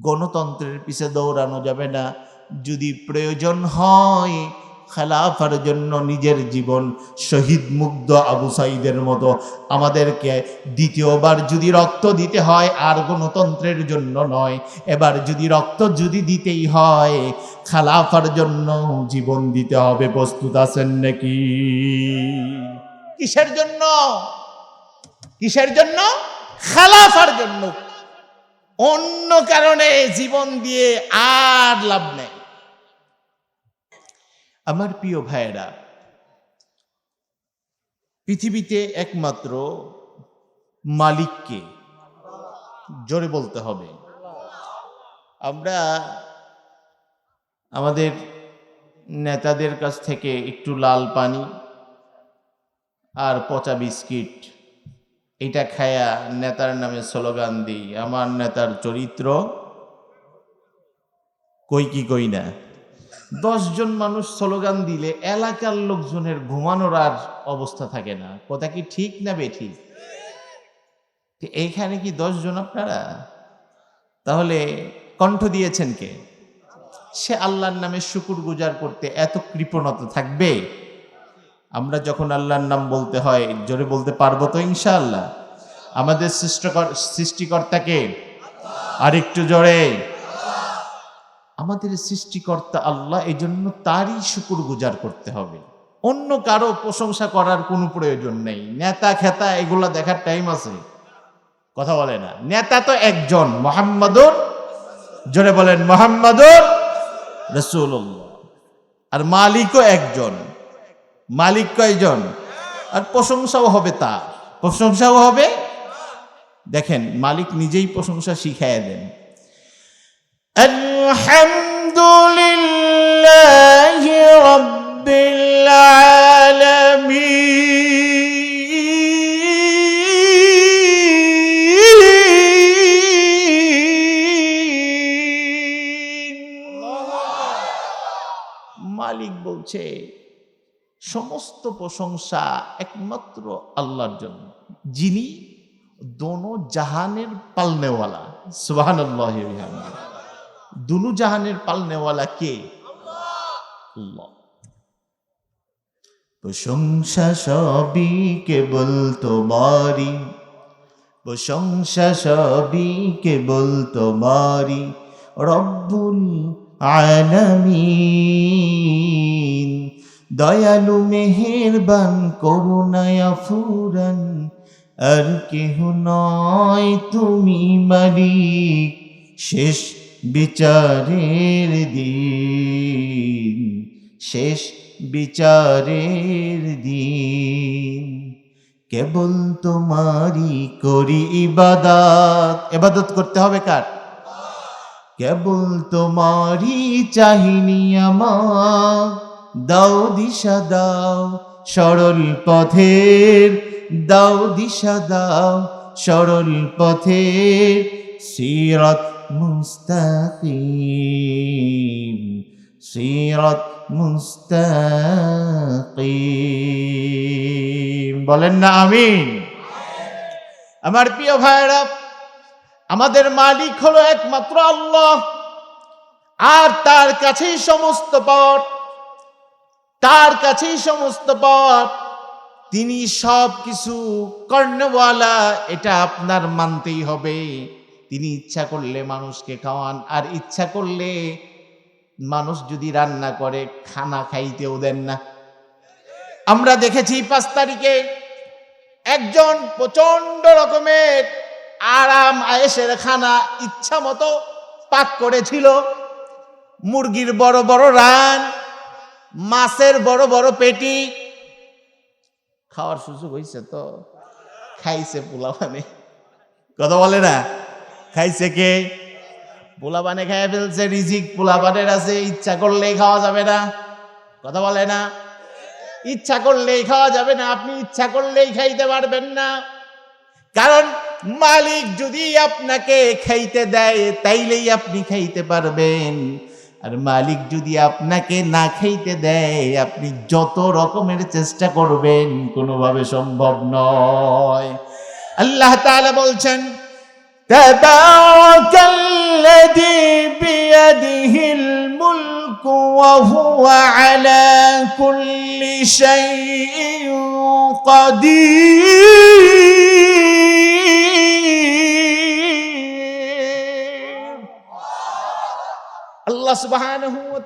গণতন্ত্রের পিছে দৌড়ানো যাবে না। যদি প্রয়োজন হয়, খেলাফার জন্য নিজের জীবন শহীদ মুগ্ধ আবু সাইদের মতো আমাদেরকে দ্বিতীয়বার যদি রক্ত দিতে হয়, আর গণতন্ত্রের জন্য নয়। এবার যদি রক্ত যদি দিতেই হয়, খালাফার জন্য জীবন দিতে হবে। প্রস্তুত আছেন নাকি? কিসের জন্য? কিসের জন্য? খালাফার জন্য। অন্য কারণে জীবন দিয়ে আর লাভ নেই। আমার প্রিয় ভাইয়েরা, পৃথিবীতে একমাত্র মালিককে জোরে বলতে হবে। আমরা আমাদের নেতাদের কাছ থেকে একটু লাল পানি আর পচা বিস্কিট এটা খায়া নেতার নামে স্লোগান দিই, আমার নেতার চরিত্র কই কি কই না? দশজন মানুষ স্লোগান দিলে এলাকার লোকজনের ঘুমানোর আর অবস্থা থাকে না। কথা কি ঠিক না বেঠিক? তো এইখানে কি দশজন আপনারা? তাহলে কণ্ঠ দিয়েছেন কে? সে আল্লাহর নামে শুকুর গুজার করতে এত কৃপণতা থাকবে? আমরা যখন আল্লাহর নাম বলতে হয়, জোরে বলতে পারব তো ইনশাআল্লাহ? আমাদের সৃষ্টকর সৃষ্টিকর্তাকে আর একটু জোরে। আমাদের সৃষ্টিকর্তা আল্লাহ এই জন্য তারই শুকুর গুজার করতে হবে। অন্য কারও প্রশংসা করার কোনো প্রয়োজন নেই। নেতা খেতা, এগুলা দেখার টাইম আছে। কথা বলে না। নেতা তো একজন, মোহাম্মদুর জোরে বলেন, মোহাম্মদুর রসুল্লাহ আর মালিকও একজন। মালিক কয়জন? আর প্রশংসাও হবে তার। প্রশংসাও হবে? দেখেন, মালিক নিজেই প্রশংসা শিখাইয়া দেন। আলহামদুলিল্লাহ মালিক বলছে সমস্ত প্রশংসা একমাত্র আল্লাহর জন্য। যিনি দোনো জাহানের পালনেওয়ালা। সুবাহান দুনু জাহানের পালনেওয়ালা কে? প্রশংসা সবই কেবল তোমারি প্রশংসা সবই কেবল তোমারি রব্বুল আলামিন। দয়ালু মেহেরবান, করুণায়া ফুরান আর কেহ নয় তুমি মালিক, শেষ বিচারের দিন। শেষ বিচারের দিন। কেবল তোমারই করি ইবাদত। এবাদত করতে হবে কার? কেবল তোমারই চাহিনি আমার। দাও দিশা, দাও সরল পথের, দাও দিশা, দাও সরল পথের, সিরত মুস্তাকিম সিরত মুস্তাকিম। বলেন না, আমিন। আমার প্রিয় ভাইরা আমাদের মালিক হলো একমাত্র আল্লাহ, আর তার কাছেই সমস্ত পথ তার কাছেই সমস্ত পথ। তিনি সব কিছু কর্ণওয়ালা, এটা আপনার মানতেই হবে। তিনি ইচ্ছা করলে মানুষকে খাওয়ান, আর ইচ্ছা করলে মানুষ যদি রান্না করে, খানা খাইতেও দেন না। আমরা দেখেছি পাঁচ তারিখে একজন প্রচণ্ড রকমের আরাম, আয়েসের খানা ইচ্ছা মতো পাক করেছিল। মুরগির বড় বড় রান মাছের বড় বড় পেটি। খাওয়ার সুযোগ হয়েছে তো। খাইছে পোলাবানে। কথা বলে না? খাইছে কে? পোলাবানে খাইয়া ফেলছে, রিজিক পোলাবানের আছে, ইচ্ছা করলেই খাওয়া যাবে না। কথা বলে না? ইচ্ছা করলেই খাওয়া যাবে না, আপনি ইচ্ছা করলেই খাইতে পারবেন না। কারণ মালিক যদি আপনাকে খাইতে দেয়, তাইলেই আপনি খাইতে পারবেন। আর মালিক যদি আপনাকে না খাইতে দেয়, আপনি যত রকমের চেষ্টা করবেন, কোনোভাবে সম্ভব নয়। আল্লাহ তাআলা বলছেন تبارك الذي بيده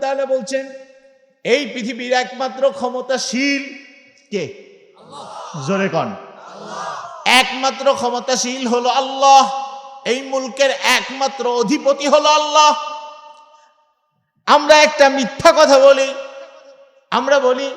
তাআলা বলছেন, এই পৃথিবীর একমাত্র ক্ষমতাশীল কে? জোরে কন। একমাত্র ক্ষমতাশীল হলো আল্লাহ। এই মুলকের একমাত্র অধিপতি হলো আল্লাহ। আমরা একটা মিথ্যা কথা বলি। আমরা বলি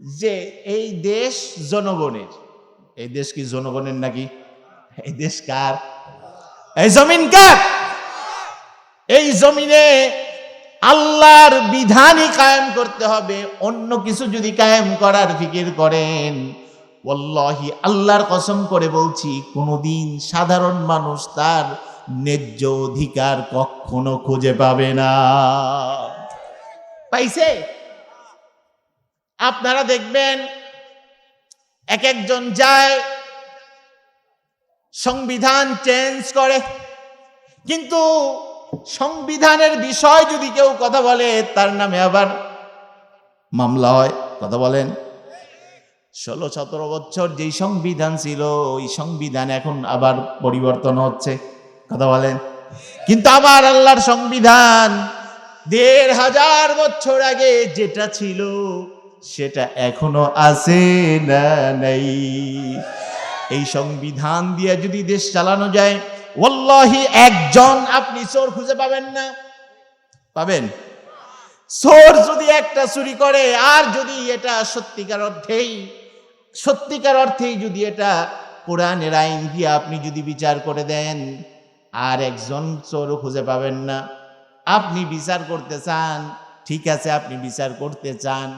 যে এই দেশ জনগণের। এই দেশ কি জনগণের নাকি? এই দেশ কার? এই জমিন কার? এই জমিনে আল্লাহর বিধানই কায়েম করতে হবে, অন্য কিছু যদি কায়েম করার ফিকির করেন। ওয়াল্লাহি, আল্লাহর কসম করে বলছি, কোনোদিন সাধারণ মানুষ তার ন্যায্য অধিকার কখনো খুঁজে পাবে না। পাইছে? আপনারা দেখবেন, এক একজন যায়, সংবিধান চেঞ্জ করে, কিন্তু সংবিধানের বিষয় যদি কেউ কথা বলে, তার নামে আবার মামলা হয়। কথা বলেন। ষোলো সতেরো বছর যেই সংবিধান ছিল, ওই সংবিধান এখন আবার পরিবর্তন হচ্ছে। কথা বলেন। কিন্তু আমার আল্লাহর সংবিধান দেড় হাজার বছর আগে যেটা ছিল, সেটা এখনও আছে না নাই। এই সংবিধান দিয়ে যদি দেশ চালানো যায় ওয়াল্লাহি, একজন আপনি চোর খুঁজে পাবেন না। পাবেন? চোর যদি একটা চুরি করে, আর যদি এটা সত্যিকার অর্থেই সত্যিকার অর্থেই যদি এটা কোরআনের আইন দিয়ে আপনি যদি বিচার করে দেন, আর একজন চোরও খুঁজে পাবেন না। আপনি বিচার করতে চান, ঠিক আছে, আপনি বিচার করতে চান,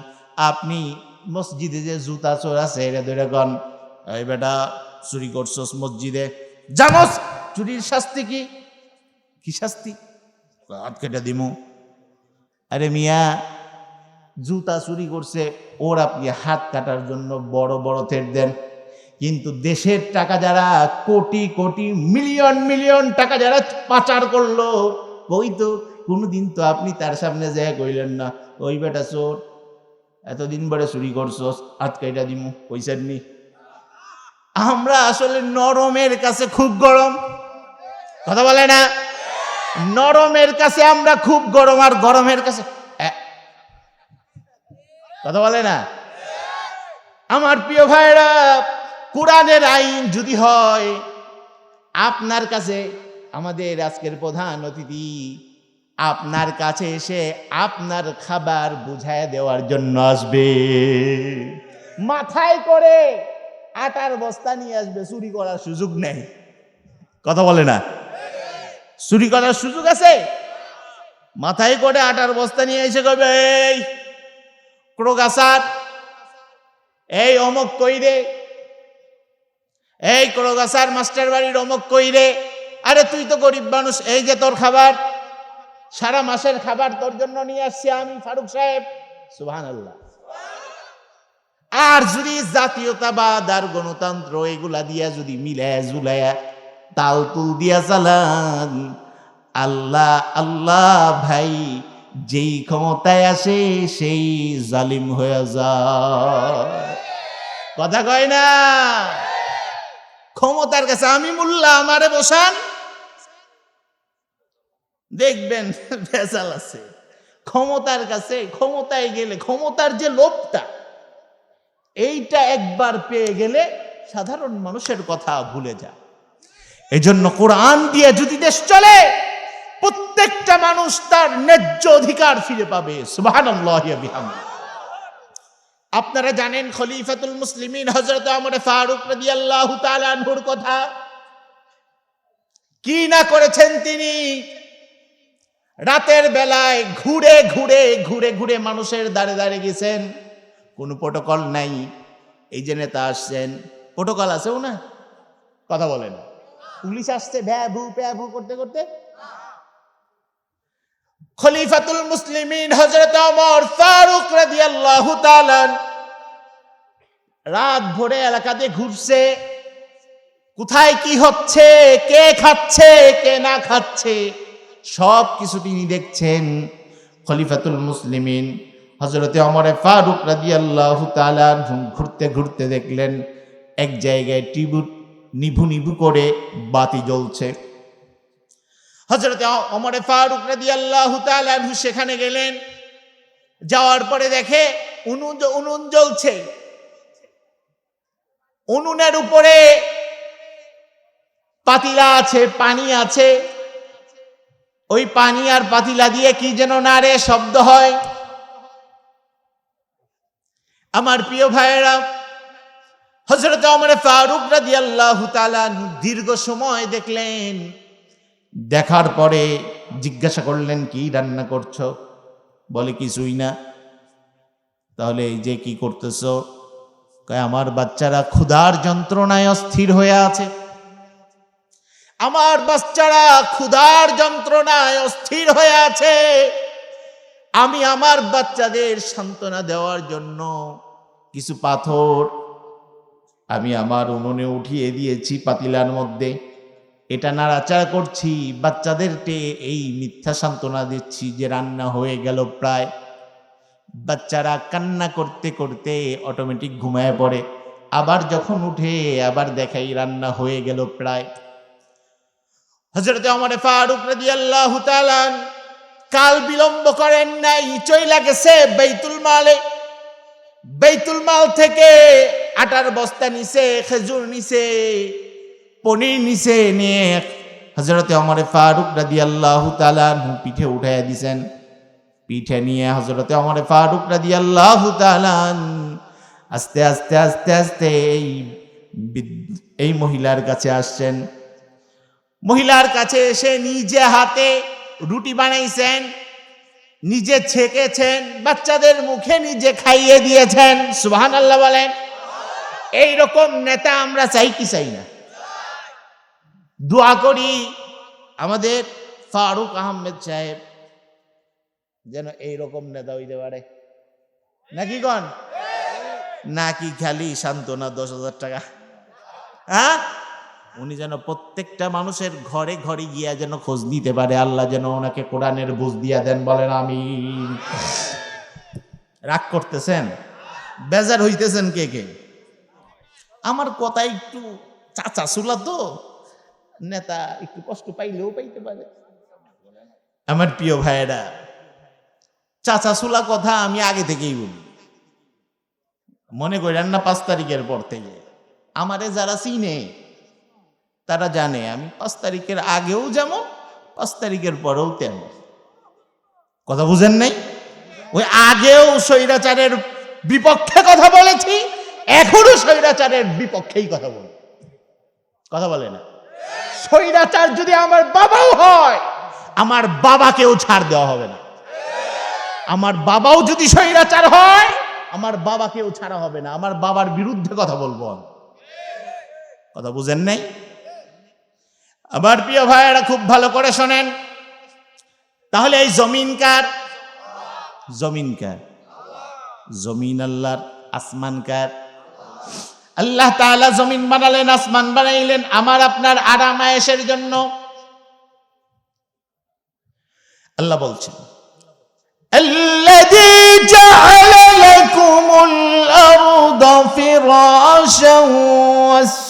আপনি মসজিদে যে জুতা চোর আছে, এটা ধরে গন, এই বেটা, চুরি করছস মসজিদে? জানোস চুরির শাস্তি কি? কি শাস্তি? হাত কেটে দিমু। আরে মিয়া, জুতা চুরি করছে, ওর আপনি হাত কাটার জন্য বড় বড় থেট দেন। কিন্তু দেশের টাকা যারা কোটি কোটি মিলিয়ন মিলিয়ন টাকা যারা পাচার করল, ওই তো কোনোদিন তো আপনি তার সামনে যায় কইলেন না, ওই বেটা চোর, এতদিন পরে চুরি করছ হাত কাইটা দিমু পয়সার নি আমরা আসলে নরমের কাছে খুব গরম। কথা বলে না? নরমের কাছে আমরা খুব গরম আর গরমের কাছে কথা বলে না? আমার প্রিয় ভাইরা কোরআনের আইন যদি হয়, আপনার কাছে আমাদের আজকের প্রধান অতিথি, আপনার কাছে এসে আপনার খাবার বুঝায় দেওয়ার জন্য আসবে। মাথায় করে আটার বস্তা নিয়ে আসবে, চুরি করার সুযোগ নেই। কথা বলে না? চুরি করার সুযোগ আছে? মাথায় করে আটার বস্তা নিয়ে এসে কবে এই, ক্রোগাসার, এই অমক কইরে এই ক্রোগাসার মাস্টার বাড়ির অমক কইরে আরে তুই তো গরিব মানুষ, এই যে তোর খাবার, সারা মাসের খাবার তোর জন্য নিয়ে আসছি আমি, ফারুক সাহেব। সুবহান আল্লাহ আর যদি জাতীয়তাবাদ আর গণতন্ত্র এগুলা দিয়া যদি মিলায় জুলায়া তাল তুল দিয়া চালান, আল্লাহ আল্লাহ ভাই, যেই ক্ষমতায় আসে সেই জালিম হয়ে যায়। কথা কয় না? ক্ষমতার কাছে আমি মোল্লা আমারে বসান। দেখবেন, ভেজাল আছে। ক্ষমতার কাছে, ক্ষমতায় গেলে ক্ষমতার যে লোভটা এইটা একবার পেয়ে গেলে সাধারণ মানুষের কথা ভুলে যায়। এই জন্য কোরআন দিয়ে যদি দেশ চলে, প্রত্যেকটা মানুষ তার ন্যায্য অধিকার ফিরে পাবে। আপনারা জানেন খলিফাতুল মুসলিমিন হযরত ওমর ফারুক আনহুর কথা? কি না করেছেন তিনি? রাতের বেলায় ঘুরে ঘুরে ঘুরে ঘুরে মানুষের দাঁড়ে দাঁড়িয়ে গেছেন। কোনো প্রোটোকল নাই। এই যে নেতা আসছেন প্রোটোকল আছেও না কথা বলেন। পুলিশ আসছে ভ্যা ভু প্যা ভু করতে করতে। খলিফাতুল মুসলিমিন হযরত ওমর ফারুক রাদিয়াল্লাহু তাআলা রাত ভোরে এলাকাতে ঘুরছে। কোথায় কি হচ্ছে, কে খাচ্ছে, কে না খাচ্ছে সব কিছু তিনি দেখছেন। খলিফাতুল মুসলিমিন হজরতে অমরে ফারুক রাজি আল্লাহ ঘুরতে ঘুরতে দেখলেন, এক জায়গায় টিবু নিভু নিভু করে বাতি জ্বলছে। হজরতে অমরে ফারুক রাজি আল্লাহ সেখানে গেলেন, যাওয়ার পরে দেখে উনুন উনুন জ্বলছে। উনুনের উপরে পাতিলা আছে, পানি আছে। ওই পানি আর পাতিলা দিয়ে কি যেন নারে শব্দ হয়। আমার প্রিয় ভাইয়েরা হজরত আমার ফারুক রাজি আল্লাহ দীর্ঘ সময় দেখলেন। দেখার পরে জিজ্ঞাসা করলেন, কি রান্না করছ? বলে, কিছুই না। তাহলে এই যে, কি করতেছ? আমার বাচ্চারা ক্ষুধার যন্ত্রণায় অস্থির হয়ে আছে। আমার বাচ্চারা ক্ষুধার যন্ত্রণায় অস্থির হয়ে আছে। আমি আমার বাচ্চাদের সান্ত্বনা দেওয়ার জন্য কিছু পাথর আমি আমার উনুনে উঠিয়ে দিয়েছি পাতিলার মধ্যে। এটা নাড়াচাড়া করছি, বাচ্চাদেরকে এই মিথ্যা সান্ত্বনা দিচ্ছি যে রান্না হয়ে গেল প্রায়। বাচ্চারা কান্না করতে করতে অটোমেটিক ঘুমায় পড়ে। আবার যখন উঠে আবার দেখাই রান্না হয়ে গেল প্রায়। হজরত আমার ফারুক রাজি আল্লাহ কাল বিলম্ব করেন নাই, চইলা গেছে বেতুল মালে। বেতুল মাল থেকে আটার বস্তা নিছে, খেজুর নিছে, পনির নিছে, নিয়ে হজরতে অমরে ফারুক রাজি আল্লাহ তালু পিঠে উঠাইয়া দিছেন। পিঠে নিয়ে হজরতে অমরে ফারুক রাজি আল্লাহ তালান আস্তে আস্তে আস্তে আস্তে এই এই মহিলার কাছে আসছেন। মহিলার কাছে এসে নিজে হাতে রুটি বানাইছেন, নিজে ছেকেছেন, বাচ্চাদের মুখে নিজে খাইয়ে দিয়েছেন সুহান আল্লাহ বলেন। এই রকম নেতা আমরা চাই কি চাই না? দোয়া করি আমাদের ফারুক আহমেদ সাহেব যেন এই রকম নেতা হইতে পারে। নাকি কন? নাকি খালি সান্ত্বনা দশ হাজার টাকা? হ্যাঁ? উনি যেন প্রত্যেকটা মানুষের ঘরে ঘরে গিয়া যেন খোঁজ দিতে পারে। আল্লাহ যেন ওনাকে কোরআনের বুঝ দিয়া দেন, বলেন আমি রাগ করতেছেন? বেজার হইতেছেন কে কে? আমার কথা একটু চাচা সুলা তো, নেতা একটু কষ্ট পাইলেও পাইতে পারে। আমার প্রিয় ভাইয়েরা, চাচা সুলা কথা আমি আগে থেকেই বলি। মনে করেন না পাঁচ তারিখের পর থেকে। আমারে যারা চিনে তারা জানে, আমি পাঁচ তারিখের আগেও যেমন পাঁচ তারিখের পরেও তেমন। কথা বুঝেন নাই? ওই আগেও স্বৈরাচারের বিপক্ষে কথা বলেছি, এখনও স্বৈরাচারের বিপক্ষেই কথা বলি। কথা বলে না। স্বৈরাচার যদি আমার বাবাও হয়, আমার বাবাকেও ছাড় দেওয়া হবে না। আমার বাবাও যদি স্বৈরাচার হয়, আমার বাবাকেও ছাড়া হবে না। আমার বাবার বিরুদ্ধে কথা বলব আমি। কথা বুঝেন নাই? আমার প্রিয় ভাইয়েরা খুব ভালো করে শোনেন তাহলে এই জমিন কার জমিন কার জমিন আল্লাহর আসমান কার আল্লাহ তাআলা জমিন বানালেন আসমান বানাইলেন আমার আপনার আরাম আয়েশের জন্য আল্লাহ বলছেন الذي جعل لكم الأرض فراشا والسماء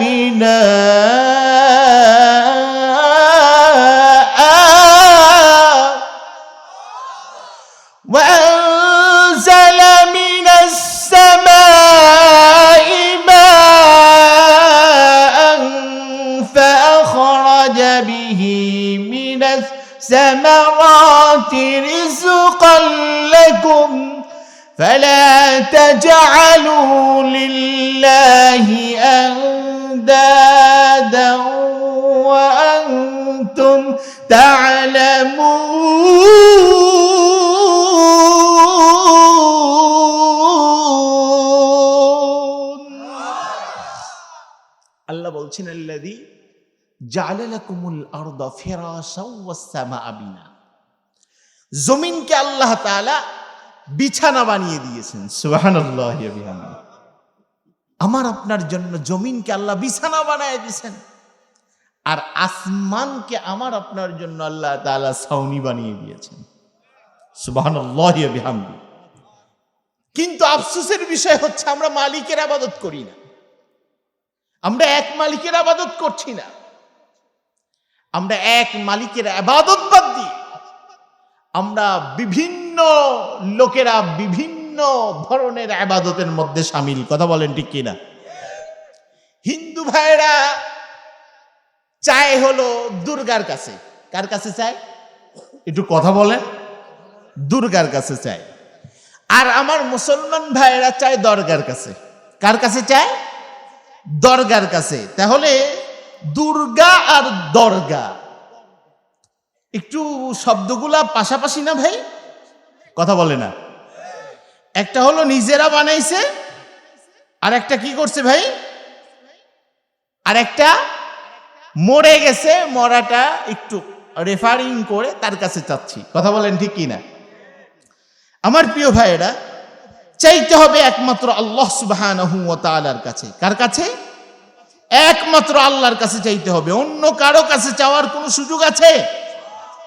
بناء. وأنزل من السماء ماء فأخرج به من الثمرات رزقا لكم. فلا تجعلوا لله أندادا وأنتم تعلمون আল্লাহ বলছেন আল্লাদি জালালাকুমুল আরদা ফিরাশাও ওয়াস সামাআ বিনা জমিনকে আল্লাহ তাআলা বিছানা বানিয়ে দিয়েছেন। সুবহানাল্লাহি আমার আপনার জন্য জমিনকে আল্লাহ বিছানা বানায় দিয়েছেন। আর আসমানকে আমার আপনার জন্য আল্লাহ তাআলা ছাউনি বানিয়ে দিয়েছেন। সুবহানাল্লাহি কিন্তু আফসোসের বিষয় হচ্ছে আমরা মালিকের আবাদত করি না। আমরা এক মালিকের আবাদত করছি না। আমরা এক মালিকের আবাদত বাদ দিই আমরা বিভিন্ন লোকেরা বিভিন্ন ধরনের আবাদতের মধ্যে সামিল। কথা বলেন ঠিক কিনা? হিন্দু ভাইরা চায় হলো দুর্গার কাছে। কার কাছে চায়? একটু কথা বলেন। দুর্গার কাছে চায়। আর আমার মুসলমান ভাইয়েরা চায় দরগার কাছে। কার কাছে চায়? দরগার কাছে। তাহলে দুর্গা আর দরগা। একটু শব্দগুলা পাশাপাশি না ভাই? কথা বলে না। একটা হলো নিজেরা বানাইছে আর একটা কি করছে ভাই? আর একটা মরে গেছে, মরাটা একটু রেফারিং করে তার কাছে চাচ্ছি। কথা বলেন ঠিক কি না আমার প্রিয় ভাইয়েরা, চাইতে হবে একমাত্র আল্লাহ সুবহানাহু ওয়া তাআলার কাছে। কার কাছে? একমাত্র আল্লাহর কাছে চাইতে হবে। অন্য কারও কাছে চাওয়ার কোনো সুযোগ আছে?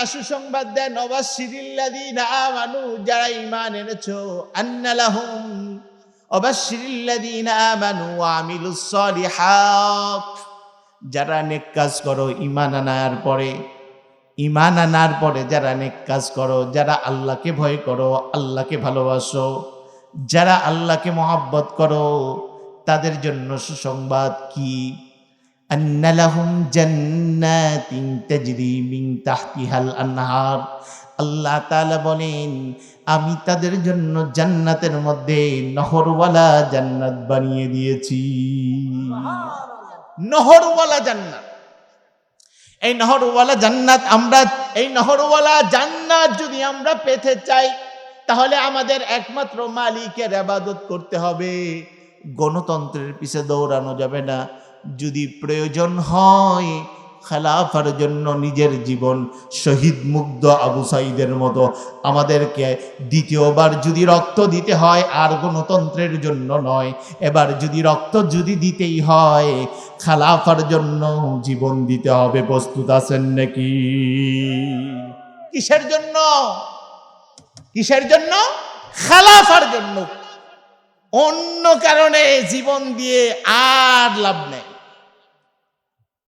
তাআলা সুসংবাদ দেন অবাশিরিল্লাযীনা আমানু যারা ঈমান এনেছো, আন্নালাহুম অবাশিরিল্লাযীনা আমানু আমিলুস সালিহাত যারা নেক কাজ করো, ঈমান আনার পরে, ঈমান আনার পরে যারা নেক কাজ করো, যারা আল্লাহকে ভয় করো, আল্লাহকে ভালোবাসো, যারা আল্লাহকে মহাব্বত করো, তাদের জন্য সুসংবাদ কি? أن لهم جنات تجري من تحتها الأنهار আল্লাহ তাআলা বলেন আমি তাদের জন্য জান্নাতের মধ্যে নহরওয়ালা জান্নাত বানিয়ে দিয়েছি নহরওয়ালা জান্নাত এই নহরওয়ালা জান্নাত আমরা এই নহরওয়ালা জান্নাত যদি আমরা পেতে চাই তাহলে আমাদের একমাত্র মালিকের আবাদত করতে হবে গণতন্ত্রের পিছে দৌড়ানো যাবে না যদি প্রয়োজন হয়, খেলাফার জন্য নিজের জীবন শহীদ মুগ্ধ আবু সাইদের মতো আমাদেরকে দ্বিতীয়বার যদি রক্ত দিতে হয়, আর গণতন্ত্রের জন্য নয়। এবার যদি রক্ত যদি দিতেই হয়, খালাফার জন্য জীবন দিতে হবে। প্রস্তুত আছেন নাকি? কিসের জন্য? কিসের জন্য? খালাফার জন্য। অন্য কারণে জীবন দিয়ে আর লাভ নেই।